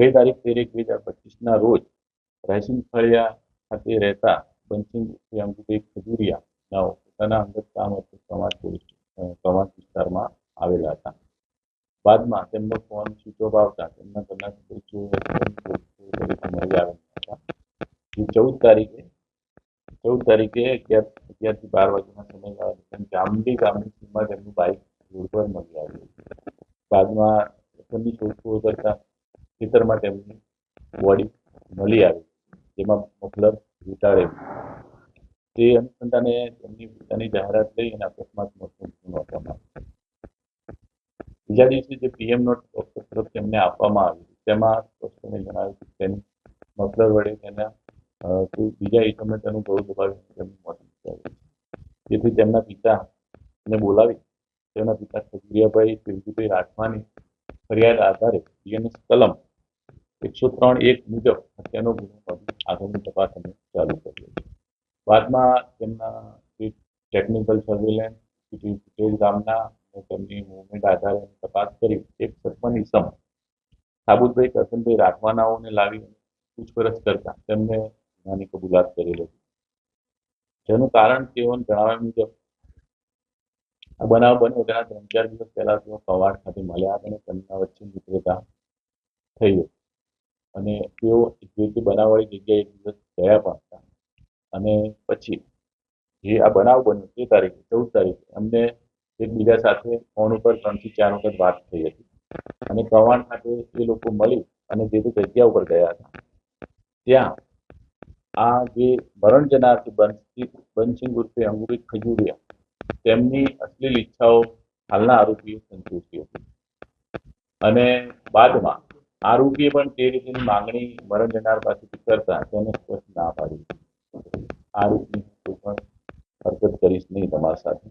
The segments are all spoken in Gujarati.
ગઈ તારીખ તેર એક બે હજાર પચીસના રોજ રાયસિંગ ફળિયા ખાતે રહેતા બંસિંગ અંગુભાઈ ખજુરિયા પોતાના અંગત કામ હતું કવાંટ પોલીસ અ, કવાંટ વિસ્તારમાં આવેલા હતા બાદમાં તેમનો ફોન સ્વિચ ઓફ આવતા તેમના ઘરના સદસ્યોએ તરીકે મળી આવેલા હતા જે ચૌદ તારીખે ચૌદ તારીખે અગિયાર અગિયારથી બાર વાગ્યાના સમયગાળા દરમિયાન જામડી ગામની સીમમાં તેમનું બાઇક રોડ પર મળી આવ્યું બાદમાં તેમની શોધખોળ કરતા ખેતરમાં તેમની બોડી મળી આવી, જેમાં મફલર વીંટાળેલું તે અનુસંધાને તેમની પોતાની જાહેરાત લઈ અને અકસ્માત મોતનો નોંધવામાં બીજા દિવસે જે પીએમ નોટ તરફ તેમને આપવામાં આવી તેમાં ડોક્ટરને જણાવ્યું કે તેની મફલર વડે તેના બીજા ઇસમે તેનું ગળું દબાવી તેમનું મોત નીપજાવ્યું તેથી તેમના પિતાને બોલાવી તેમના પિતા ખજુરિયાભાઈ શિવજીભાઈ રાઠવાની ફરિયાદ આધારે બીએનએસ કલમ એકસો ત્રણ એક મુજબ હત્યાનો ગુનો આગળની તપાસ અમે ચાલુ કરી બાદમાં તેમના ટેકનિકલ સર્વેલન્સ ફૂટેજ ગામના તેમની મુવમેન્ટ આધારે તપાસ કરી એક સરપંચ ઇસમ સાબુતભાઈ કરશનભાઈ રાઠવાનાઓને લાવી પૂછપરછ કરતા તેમને ગુનાની કબૂલાત કરી હતી જેનું કારણ તેઓને જણાવ્યા મુજબ આ બનાવ બન્યો તેના ત્રણ ચાર દિવસ પહેલા તેઓ કવાડ ખાતે મળ્યા અને તેમના વચ્ચે મિત્રતા થઈ હતી અને તેઓ જે રીતે બનાવવાળી જગ્યાએ એક દિવસ ગયા પણ હતા. અને પછી જે આ બનાવ બન્યો તે તારીખે, ચૌદ તારીખે અમને એકબીજા સાથે ફોન ઉપર ત્રણથી ચાર વખત વાત થઈ હતી. અને કવાણ ખાતે એ લોકો મળી અને જે તે જગ્યા ઉપર ગયા હતા. ત્યાં આ જે મરણ જનાર છે બંસી ઉર્ફે અંગુરી ખજુરિયા, તેમની અશ્લીલ ઈચ્છાઓ હાલના આરોપીએ સંતોષી હતી. અને બાદમાં આરોપીએ પણ તે રીતેની માંગણી મરણ જનાર પાસેથી કરતા તેને સ્પષ્ટ ના પાડી. આ રીતની પણ હરકત કરીશ નહીં તમારી સાથે.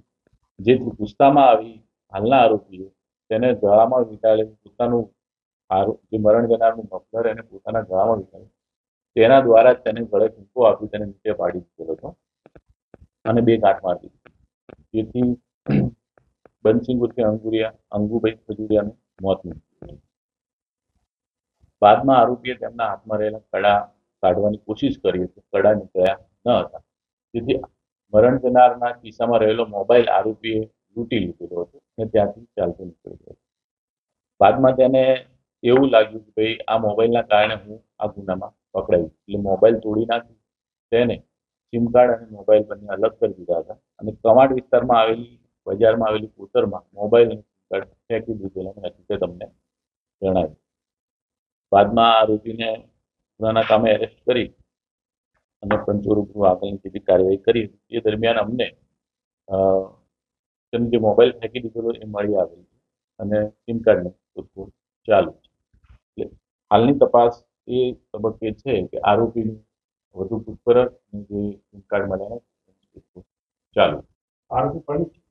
જેથી ગુસ્સામાં આવી હાલના આરોપીએ તેને ગળામાં વીંટાળેલું પોતાનું જે મરણ જનારનું મફલર એને પોતાના ગળામાં વીંટાળ્યું તેના દ્વારા તેને ગળે ટૂંકો આપી તેને નીચે પાડી દીધેલો હતો. અને બે ગાંઠ મારી દીધી. જેથી બંસિંગ ઉર્ફે અંગુરિયા, અંગુભાઈ ખજુરિયાનું મોત નીપજ્યું. બાદમાં આરોપીએ તેમના હાથમાં રહેલા કડા કાઢવાની કોશિશ કરી હતી. કડા નીકળ્યા ન હતા. જેથી મરણ જનારના ખિસ્સામાં રહેલો મોબાઈલ આરોપીએ લૂંટી લીધેલો હતો અને ત્યાંથી ચાલતો નીકળી ગયો બાદમાં તેને એવું લાગ્યું કે ભાઈ, આ મોબાઈલના કારણે હું આ ગુનામાં પકડાયું એટલે મોબાઈલ તોડી નાખી. તેને સિમ કાર્ડ અને મોબાઈલ બંને અલગ કરી દીધા હતા. અને કમાડ વિસ્તારમાં આવેલી, બજારમાં આવેલી કોતરમાં મોબાઈલ અને સિમ કાર્ડ ફેંકી દીધેલાની હકીકત તમને જણાવી. બાદમાં આરોપીને ગુનાના કામે એરેસ્ટ કરી અને પંચો રૂબરૂ આગળની જેટલી કાર્યવાહી કરી એ દરમિયાન અમને તેનો જે મોબાઈલ ફેંકી દીધેલો એ મળી આવેલ અને સિમ કાર્ડની શોધખોળ ચાલુ છે એટલે હાલની તપાસ એ તબક્કે છે કે આરોપીની વધુ પૂછપરછ અને જે સિમ કાર્ડ મળ્યા ચાલુ. આરોપી પરિણિત છે.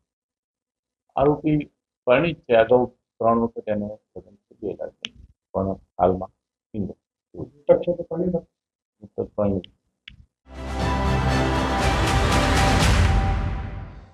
આરોપી પરિણિત છે અગાઉ ત્રણ વખત એને લગ્ન સુધી છે con alma. Muchachos de